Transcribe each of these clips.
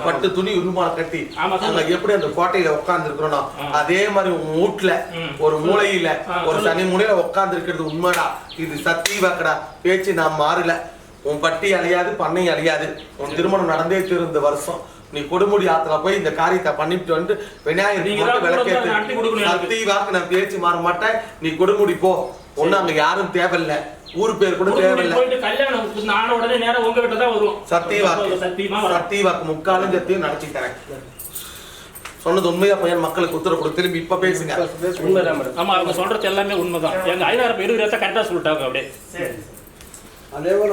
பட்டு துணி உருமாலை கட்டி அங்க. எப்படி அந்த கோட்டையில உட்கார்ந்து இருக்கிறோம். அதே மாதிரி உன் வீட்டுல ம். ஒரு மூலையில ஆ, ஒரு. சனி மூலையில உட்கார்ந்து இருக்கிறது உண்மைடா இது சத்தியவாக்கடா பேச்சு நான் மாறல உன் பட்டி அழியாது பண்ணை அழியாது உன் திருமணம் நடந்தே தீரும் இந்த வருஷம் நீ கொடுமுடி ஆத்துல போய் இந்த காரியத்தை பண்ணிட்டு வந்து விநாயகர் கொடுக்கணும் எனக்கு. சத்தியவாக்கு நான் பேச்சு மாற மாட்டேன். நீ கொடுமுடி போ. ஒண்ணு அங்க யாரும் தேவையில்ல. ஊர் பேர் கூட தேவையில்ல. போயிட்டு கல்யாணம் ஆன உடனே நேரா உங்க கிட்ட தான் வரும். சத்தியவாக்கு. சத்தியமா வரும். சத்தியவாக்கு முக்காலும் சத்தியம் நடத்தி தரேன். சொன்னது உண்மையா பையன் மக்களுக்கு உத்தரவு கொடு திரும்பி இப்ப பேசுங்க. உண்மைதான் மேடம் ஆமா அவங்க சொல்றது எல்லாமே உண்மைதான். எங்க ஐநாறு பேர் இருபது கரெக்டா சொல்லிட்டாங்க அப்படியே. அதே போல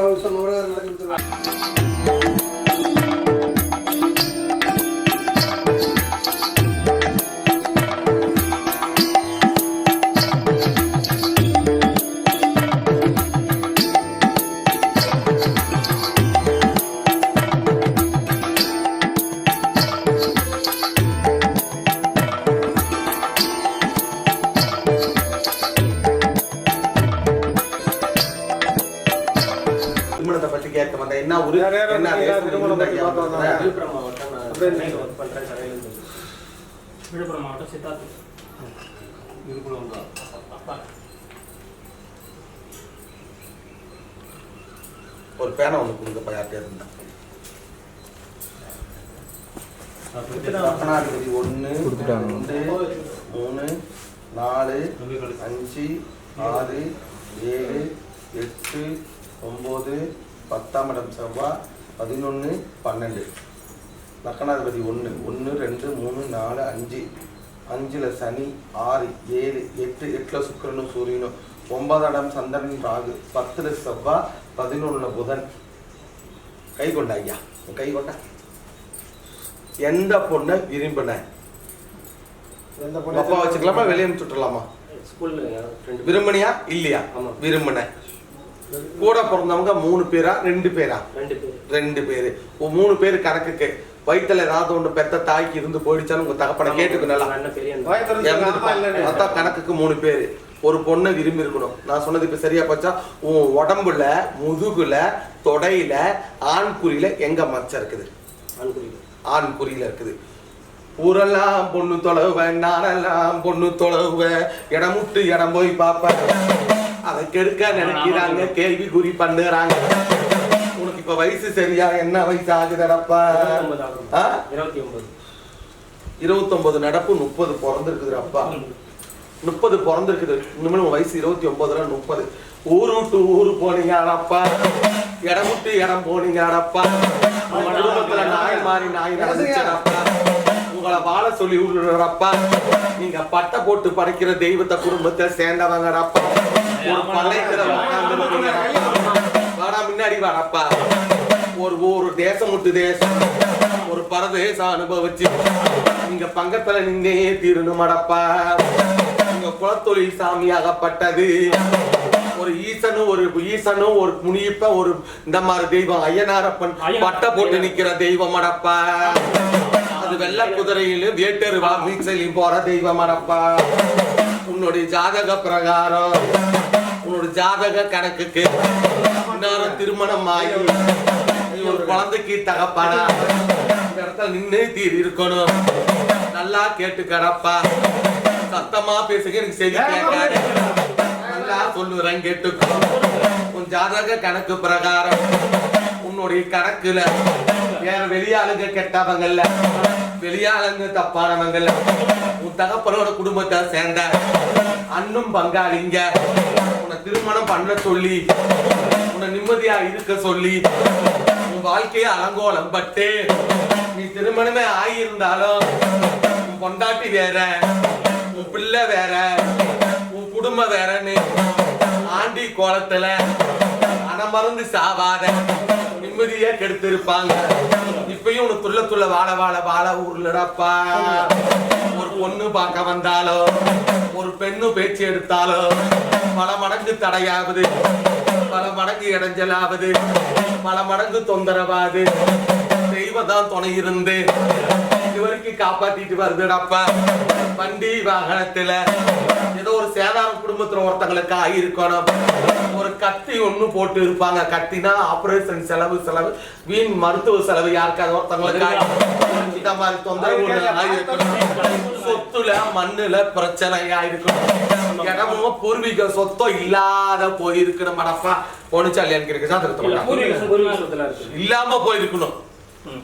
ஐயா? விழுப்புரம் மாவட்டம் ஒர்க் பண்ணுறேன் விழுப்புரம் சித்தார்த்து விழுப்புரம் ஒரு பேனை ஒண்ணு கொடுங்கப்பா யார்கிட்ட இருந்தா. பத்தனாதிபதி ஒண்ணு ரெண்டு மூணு நாலு அஞ்சு ஆறு ஏழு எட்டு ஒன்பது பத்தாம் இடம் செவ்வாய் பதினொன்று பன்னெண்டு. லக்கணாதிபதி ஒன்று ஒன்று ரெண்டு மூணு நாலு அஞ்சு. அஞ்சுல சனி ஆறு ஏழு எட்டு எட்டுல சுக்கிரனும் சூரியனும். ஒன்பதாம் இடம் சந்திரன் ராகு. பத்துல செவ்வாய் பதினொன்றுல புதன். கை கொண்டா ஐயா கை கொண்டா? எந்த பொண்ணை விரும்பின? எந்த உங்க அப்பா வச்சுக்கலாமா? வெளியே ஃப்ரெண்டு விரும்பினியா? இல்லையா? ஆமா. விரும்பின. கூட பிறந்தவங்க மூணு பேரா? ரெண்டு பேரா? ரெண்டு பேர். மூணு பேர் கணக்குக்கு வயித்துல ஏதாவது ஒண்ணு பெத்த தாய்க்கு இருந்து போயிடுச்சான்னு உங்க தகப்பனை கேட்டுக்கு நல்லா. அண்ணன் பெரிய அண்ணன். வாய் திறந்து சொல்லுங்க, ஆமா இல்லைன்னு. அதான் கணக்குக்கு மூணு பேரு. ஒரு பொண்ணை விரும்பி இருக்கணும். நான் சொன்னது இப்ப சரியா போச்சா? உன் உடம்புல முதுகுல தொடையில ஆண் குறியில எங்க மச்சம் இருக்குது? ஆண் குறியில இருக்குது. ஊரெல்லாம் பொண்ணு தொலைவ நானெல்லாம் பொண்ணு தொலைவ. இடம் விட்டு இடம் போய் பார்ப்பேன். அதை கெடுக்க நினைக்கிறாங்க கேள்விக்குறி பண்ணுறாங்க. உனக்கு இப்ப வயசு சரியா? என்ன வயசு ஆகுதுடப்பா? இருபத்தி ஒன்பது இருபத்தொன்பது. நடப்பு முப்பது பிறந்திருக்குதுப்பா முப்பது பிறந்திருக்குது. இனிமேல் வயசு இருபத்தி ஒன்பதுல முப்பது. ஊரு விட்டு ஊரு போனீங்க அடப்பா இடம் விட்டு இடம் போனீங்க அடப்பா உங்க குடும்பத்துல நாய் மாறி நாய் நடந்துச்சடப்பா. உங்களை வாழ சொல்லி விடுறப்பா நீங்க பட்டை போட்டு படைக்கிற தெய்வத்தை குடும்பத்தை சேர்ந்தவங்கடப்பா. ஒரு உட்கார்ந்து வாடா முன்னாடி வாடப்பா. ஒரு ஒரு தேசம் விட்டு தேசம். ஒரு பரதேசம் அனுபவிச்சு. நீங்க பங்கத்துல நின்னே தீரணுமடப்பா உங்க குலத்தொழில் சாமியாகப்பட்டது. ஒரு ஈசனும் ஒரு ஈசனும் ஒரு முனியப்ப ஒரு இந்த மாதிரி தெய்வம் ஐயனாரப்பன் ஐயனார். பட்டை போட்டு நிக்கிற தெய்வம் அடப்பா அது வெள்ள குதிரையிலும் வேட்டரு வீச்சலையும் போற தெய்வம் அடப்பா உன்னுடைய ஜாதக பிரகாரம். உன்னோட ஜாதக கணக்குக்கு இன்னும் திருமணம் ஆகி ஒரு குழந்தைக்கு தகப்பானா? இந்த இடத்துல நின்னே தீர் இருக்கணும். நல்லா கேட்டு கடப்பா. சத்தமா பேசுங்க எனக்கு செவி கேட்காது. நல்லா சொல்லுறேன் கேட்டுக்கோ. உன் ஜாதக கணக்கு பிரகாரம். உன்னுடைய கணக்குல வேற வெளியாளுங்க கெட்டவங்கல்ல வெளியாளுங்க தப்பானவங்கல்ல உன் தகப்பனோட குடும்பத்தை சேர்ந்த அண்ணும் பங்காளிங்க. உன்னை திருமணம் பண்ண சொல்லி உன்னை நிம்மதியா இருக்க சொல்லி உன் வாழ்க்கைய அலங்கோலம் பட்டு நீ திருமணமே ஆகியிருந்தாலும் உன் பொண்டாட்டி வேற உன் பிள்ளை வேற உன் குடும்பம் வேறன்னு ஆண்டி கோலத்துல அனமறந்து சாவாத நிம்மதியா கெடுத்திருப்பாங்க. இப்பயும் உனக்கு துள்ள துள்ள வாழ வாழ வாழ ஊர்லடப்பா ஒரு பொண்ணு பார்க்க வந்தாலோ ஒரு பெண்ணு பேச்சு எடுத்தாலோ பல மடங்கு தடையாவது பல மடங்கு இடைஞ்சலாவது பல மடங்கு தொந்தரவாது தெய்வம் தான் துணை இருந்து இது வரைக்கும் காப்பாத்திட்டு வருதுடாப்பா. வண்டி வாகனத்துல ஏதோ ஒரு சேதாரம் குடும்பத்துல ஒருத்தங்களுக்கு ஆகியிருக்கணும் ஒரு கத்தி ஒண்ணு போட்டு இருப்பாங்க. கத்தினா ஆபரேஷன் செலவு செலவு வீண் மருத்துவ செலவு யாருக்காவது ஒருத்தங்களுக்கு? இந்த மாதிரி தொந்தரவு சொத்துல மண்ணுல பிரச்சனை ஆயிருக்கணும். இடமும் பூர்வீக சொத்தம் இல்லாத போயிருக்கணும் மடப்பா பொண்ணுச்சாலியான்னு இருக்கு இல்ல, சாத்திரத்தோட பூர்வீக பூர்வீக சொத்துல இருக்கு இல்லாம போயிருக்கணும்.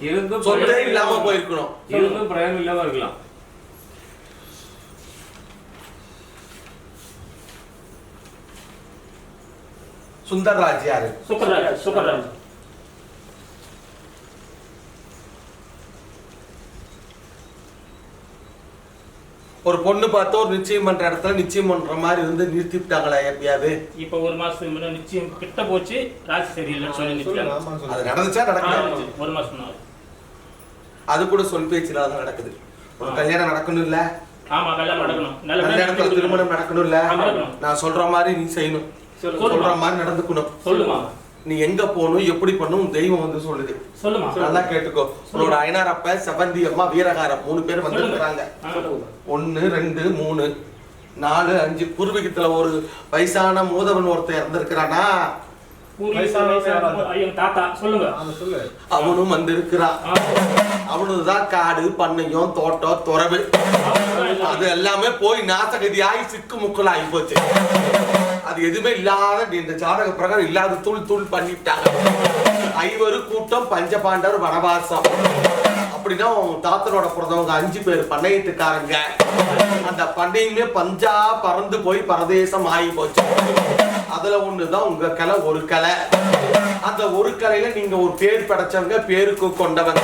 இருந்தும் சொத்தே பிரயோஜனம் இல்லாம போயிருக்கணும் இருந்தும் பிரயோஜனம் இல்லாம இருக்கலாம் சுந்தர்ராஜ் யாரு சுக்கரராஜ் சுக்கரராஜ் ஒரு பொண்ணு பார்த்து ஒரு நிச்சயம் பண்ற இடத்துல நிச்சயம் பண்ற மாதிரி இருந்து நிறுத்தி விட்டாங்களா எப்பயாவது இப்ப ஒரு மாசத்துக்கு முன்ன நிச்சயம் கிட்ட போச்சு ராசி சரியில்லைன்னு சொல்லி. அது நடந்துச்சா நடக்கல ஒரு மாசம் முன்னாடி. அது கூட சொல் பேச்சுல தான் நடக்குது. ஒரு கல்யாணம் நடக்கணும் இல்ல? ஆமா கல்யாணம் நடக்கணும். நல்ல இடத்துல திருமணம் நடக்கணும் இல்ல. நான் சொல்ற மாதிரி நீ செய்யணும். சொல்ற மாதிரி நடந்துக்கணும். சொல்லுமா? நீ எங்க போகணும் எப்படி பண்ணணும் தெய்வம் வந்து சொல்லுது. சொல்லுமா? நல்லா கேட்டுக்கோ. உன்னோட ஐனாரப்ப செவந்தி அம்மா வீரகாரம் மூணு பேர் வந்திருக்காங்க. சொல்லுங்க ஒன்னு ரெண்டு மூணு நாலு அஞ்சு. பூர்வீகத்துல ஒரு வயசான மூதவன் ஒருத்தன் இறந்திருக்கிறானா? தாத்தா சொல்லுங்க. அவனும் வந்திருக்கிறான் ஆ. அவனுதான் காடு பண்ணையம் தோட்டம் துறவு. அது எல்லாமே போய் நாசகதியாகி சிக்கு முக்கல் ஆகி போச்சு. அது எதுவுமே இல்லாத நீ இந்த ஜாதக பிரகாரம் இல்லாத தூள் தூள் பண்ணிட்டாங்க. ஐவரு கூட்டம் பஞ்சபாண்டர் வனவாசம். அப்படின்னா உன் தாத்தனோட பிறந்தவங்க அஞ்சு பேர் பண்ணையத்துக்காரங்க. அந்த பண்ணையுமே பஞ்சா பறந்து போய் பரதேசம் ஆகி போச்சு. அதுல ஒண்ணுதான் உங்க கலை ஒரு கலை. அந்த ஒரு கலையில நீங்க ஒரு பேர் படைச்சவங்க பேருக்கு கொண்டவங்க.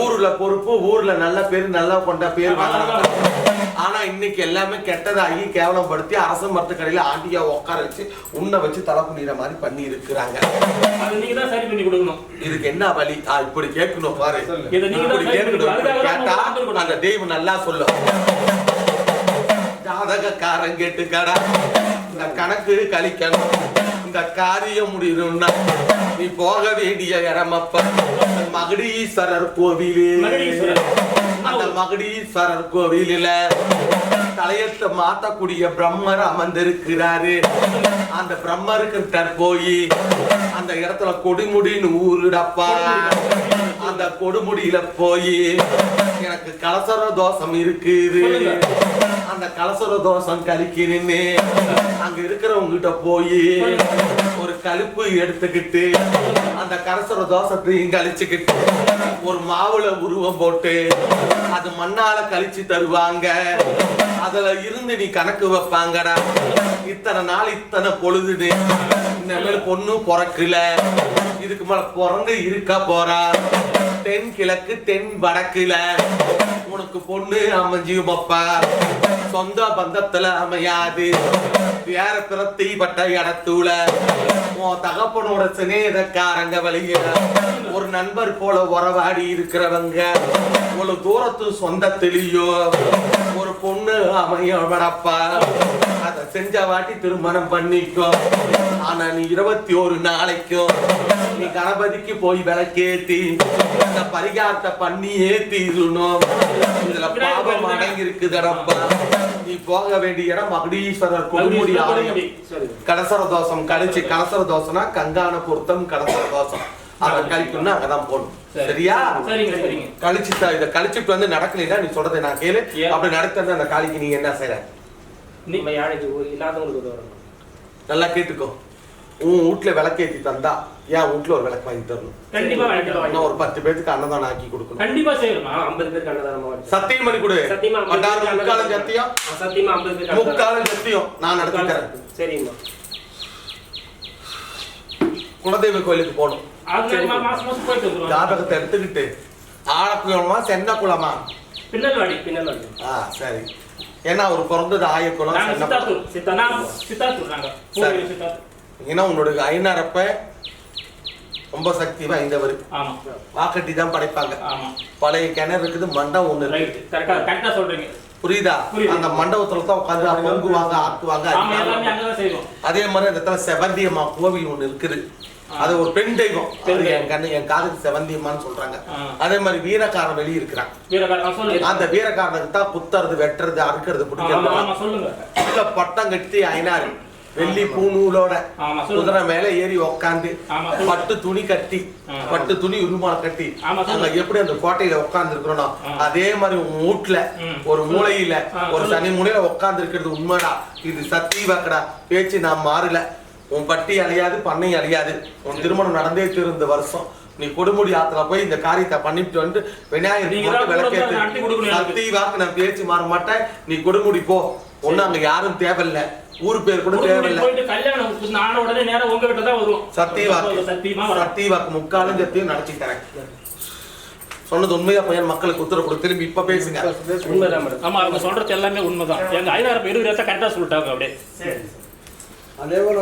ஊர்ல பொறுப்பு ஊர்ல நல்ல பேர் நல்லா கொண்ட பேர் வாங்கினாங்க ஆனா இன்னைக்கு எல்லாமே கெட்டதாகி கேவலப்படுத்தி அரச மரத்து கடையில ஆண்டியா உட்கார வச்சு உன்னை வச்சு தலை புண்ணிற மாதிரி பண்ணி இருக்கிறாங்க அது நீங்க தான் சரி பண்ணி கொடுக்கணும். இதுக்கு என்ன வழி ஆ, இப்படி கேட்கணும் பாரு. இதை நீங்க தான் இப்படி சரி பண்ணி கேட்கணும். கொடுக்கணும். இப்படி அதுக்காக தான் கேட்டா கொடுக்கணும். அந்த தெய்வம் நல்லா சொல்லும். ஜாதகக்காரன் கேட்டுக்கடா. இந்த கணக்கு கழிக்கணும். இந்த காரியம் முடியணும்னா நீ போக வேண்டிய இடமப்ப மகுடீஸ்வரர் கோவிலு. மகுடீஸ்வரர். அந்த மகுடீஸ்வரர் கோவிலில தலையத்தை மாத்தக்கூடிய பிரம்மர் அமர்ந்திருக்கிறாரு. அந்த பிரம்மருக்கு போய் அந்த இடத்துல கொடுமுடின்னு ஊருடப்பா. அந்த கொடுமுடியில போய் எனக்கு கலசர தோஷம் இருக்குது. அந்த கலசர தோஷம் கழிக்கிறேன்னு அங்க இருக்கிறவங்க கிட்ட போய் கழுப்பு எடுத்துக்கிட்டு அந்த கலசர தோசத்தையும் கழிச்சுக்கிட்டு ஒரு மாவுல உருவம் போட்டு அது மண்ணால கழிச்சு தருவாங்க. அதுல இருந்து நீ கணக்கு வைப்பாங்கடா. இத்தனை நாள் இத்தனை பொழுதுடு இனிமேல் பொண்ணு பிறக்கல. இதுக்கு மேல பிறந்து இருக்க போறா. தென் கிழக்கு தென் வடக்குல உனக்கு பொண்ணு அமைஞ்சுமப்பா சொந்த பந்தத்துல அமையாது. வேற பிறத்தி பட்ட இடத்துல உன் தகப்பனோட சிநேகக்காரங்க வழியில ஒரு நண்பர் போல உறவாடி இருக்கிறவங்க. ஒரு தூரத்து சொந்தத்திலேயோ ஒரு பொண்ணு அமையப்பா அதை செஞ்ச வாட்டி திருமணம் பண்ணிக்கோ. ஆனா நீ இருபத்தி ஒரு நாளைக்கும் நீ கணபதிக்கு போய் விளக்கேத்தி அந்த பரிகாரத்தை பண்ணி ஏத்திடணும் இதுல பாவம் அடங்கி இருக்குதடப்பா நீ போக வேண்டிய இடம் மகுடீஸ்வரர் கொடுமுடி ஆலயம் கடசர தோஷம் கழிச்சு கடசர தோஷம்னா கங்கான பொருத்தம் கடசர தோஷம் அதை கழிக்கணும்னா அங்கதான் போகணும் சரி. சரியா கழிச்சு இதை கழிச்சுட்டு வந்து நடக்கலைன்னா நீ சொல்றதை நான் கேளு? அப்படி நடக்கிறது அந்த காளிக்கு நீ என்ன செய்யற இல்லாதவங்களுக்கு நல்லா கேட்டுக்கோ உன் வீட்டுல விளக்கேத்தி தந்தா என் வீட்டுல ஒரு விளக்கு வாங்கி தரணும். கண்டிப்பா ஒரு பத்து பேருக்கு அன்னதானம் ஆக்கி கொடுக்கணும். கண்டிப்பா செய்யணுமா. ஐம்பது பேருக்கு அன்னதானமா வச்சு சத்தியம் பண்ணி கொடு. முக்காலம். சத்தியம். சத்தியமா ஐம்பது பேருக்கு. முக்காலம் சத்தியம். நான் நடத்தி தரேன். சரிங்கம்மா குலதெய்வ கோயிலுக்கு போகணும். ஜாதகத்தை எடுத்துக்கிட்டு ஆழக்குளமா சென்ன குளமா பின்னல்வாடி. பின்னல் வாங்க. ஆ சரி. ஏன்னா அவர் பிறந்தது ஆயக்குளம். சித்தாத்தூர் சித்தா நான் சித்தாத்தூர். நாங்க சித்தாத்தூர். ஏன்னா உன்னோட ஐநரப்ப ரொம்ப சக்தி வாய்ந்தவர். ஆமா. வாக்கட்டி தான் படைப்பாங்க. ஆமா. பழைய கிணறு இருக்குது மண்டபம் ஒண்ணு இருக்கு சொல்றீங்க. புரியுதா. அந்த மண்டபத்துல தான் உட்காந்து பொங்குவாங்க ஆக்குவாங்க அதே மாதிரி இந்த இடத்துல செவந்தியம்மா கோவில் ஒண்ணு இருக்குது. அது ஒரு பெண் தெய்வம். என் கண்ணு என் காதுக்கு செவந்தியம்மான்னு சொல்றாங்க. அதே மாதிரி வீரக்காரன் வெளிய இருக்கிறான் அந்த வீரக்காரனுக்கு தான் குத்துறது வெட்டுறது அறுக்கிறது பிடிக்கிறது. ஆமா சொல்லுங்க. உள்ள பட்டம் கட்டி ஐநாறு வெள்ளி பூநூலோட குதிரை மேல ஏறி உக்காந்து. பட்டு துணி கட்டி. பட்டு துணி உருமால கட்டி. அங்க எப்படி அந்த கோட்டையில உட்கார்ந்து இருக்கிறோம். அதே மாதிரி உன் வீட்டுல ம். ஒரு மூலையில ஆ, ஒரு. சனி மூலையில உட்கார்ந்து இருக்கிறது உண்மைடா இது சத்தி வாக்கடா பேச்சு நான் மாறல உன் பட்டி அழியாது பண்ணை அழியாது உன் திருமணம் நடந்தே திருந்த வருஷம் நீ கொடுமுடி ஆத்துல போய் இந்த காரியத்தை பண்ணிட்டு வந்து விநாயகர் நீங்க மட்டும் தான் கூட நடத்தி விளக்கேத்து கொடுக்கணும் எனக்கு. சத்தி வாக்கு நான் பேச்சு மாற மாட்டேன் நீ கொடுமுடி போ ஒண்ணு அங்க யாரும் தேவையில்ல. ஊர் பேர் கூட தேவையில்ல. போயிட்டு கல்யாணம் ஆன உடனே நேரா உங்க கிட்ட தான் வரும் சத்தியவாக்கு சத்தியமா சத்தியவாக்கு முக்காலும் சத்தியம் நடத்தி தரேன். சொன்னது உண்மையா பையன் மக்களுக்கு உத்தரவு கொடு திரும்பி இப்ப பேசுங்க. உண்மைதான் மேடம் ஆமா அவங்க சொல்றது எல்லாமே உண்மைதான். எங்க ஐநாயிரம் இருபது ரூபா கரெக்டா சொல்லிட்டாங்க அப்படியே. அதே போல